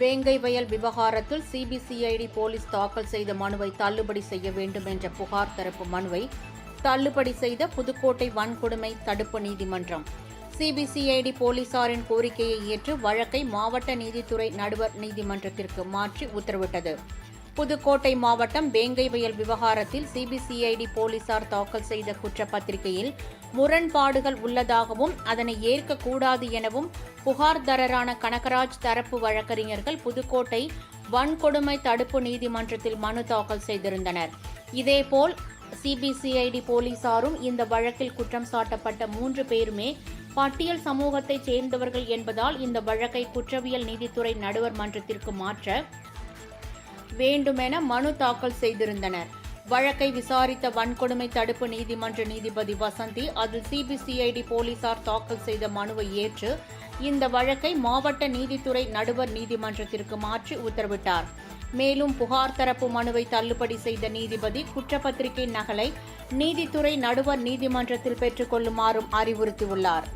வேங்கை வயல் விவகாரத்தில் சிபிசிஐடி போலீஸ் தாக்கல் செய்த மனுவை தள்ளுபடி செய்ய வேண்டும் என்ற புகார் தரப்பு மனுவை தள்ளுபடி செய்த புதுக்கோட்டை வன்கொடுமை தடுப்பு நீதிமன்றம். சிபிசிஐடி போலீசாரின் கோரிக்கையை ஏற்று வழக்கை மாவட்ட நீதித்துறை நடுவர் நீதிமன்றத்திற்கு மாற்றி உத்தரவிட்டது. புதுக்கோட்டை மாவட்டம் வேங்கை வயல் விவகாரத்தில் சிபிசிஐடி போலீசார் தாக்கல் செய்த குற்றப்பத்திரிகையில் முரண்பாடுகள் உள்ளதாகவும் அதனை ஏற்கக்கூடாது எனவும் புகார்தாரரான கனகராஜ் தரப்பு வழக்கறிஞர்கள் புதுக்கோட்டை வன்கொடுமை தடுப்பு நீதிமன்றத்தில் மனு தாக்கல் செய்திருந்தனர். இதேபோல் சிபிசிஐடி போலீசாரும் இந்த வழக்கில் குற்றம் சாட்டப்பட்ட மூன்று பேருமே பட்டியல் சமூகத்தைச் சேர்ந்தவர்கள் என்பதால் இந்த வழக்கை குற்றவியல் நீதித்துறை நடுவர் மன்றத்திற்கு மாற்ற வேண்டுமென மனு தாக்கல் செய்திருந்தனர். வழக்கை விசாரித்த வன்கொடுமை தடுப்பு நீதிமன்ற நீதிபதி வசந்தி அதில் சிபிசிஐடி போலீசார் தாக்கல் செய்த மனுவை ஏற்று இந்த வழக்கை மாவட்ட நீதித்துறை நடுவர் நீதிமன்றத்திற்கு மாற்றி உத்தரவிட்டார். மேலும் புகார் தரப்பு மனுவை தள்ளுபடி செய்த நீதிபதி குற்றப்பத்திரிகை நகலை நீதித்துறை நடுவர் நீதிமன்றத்தில் பெற்றுக் கொள்ளுமாறும் அறிவுறுத்தியுள்ளார்.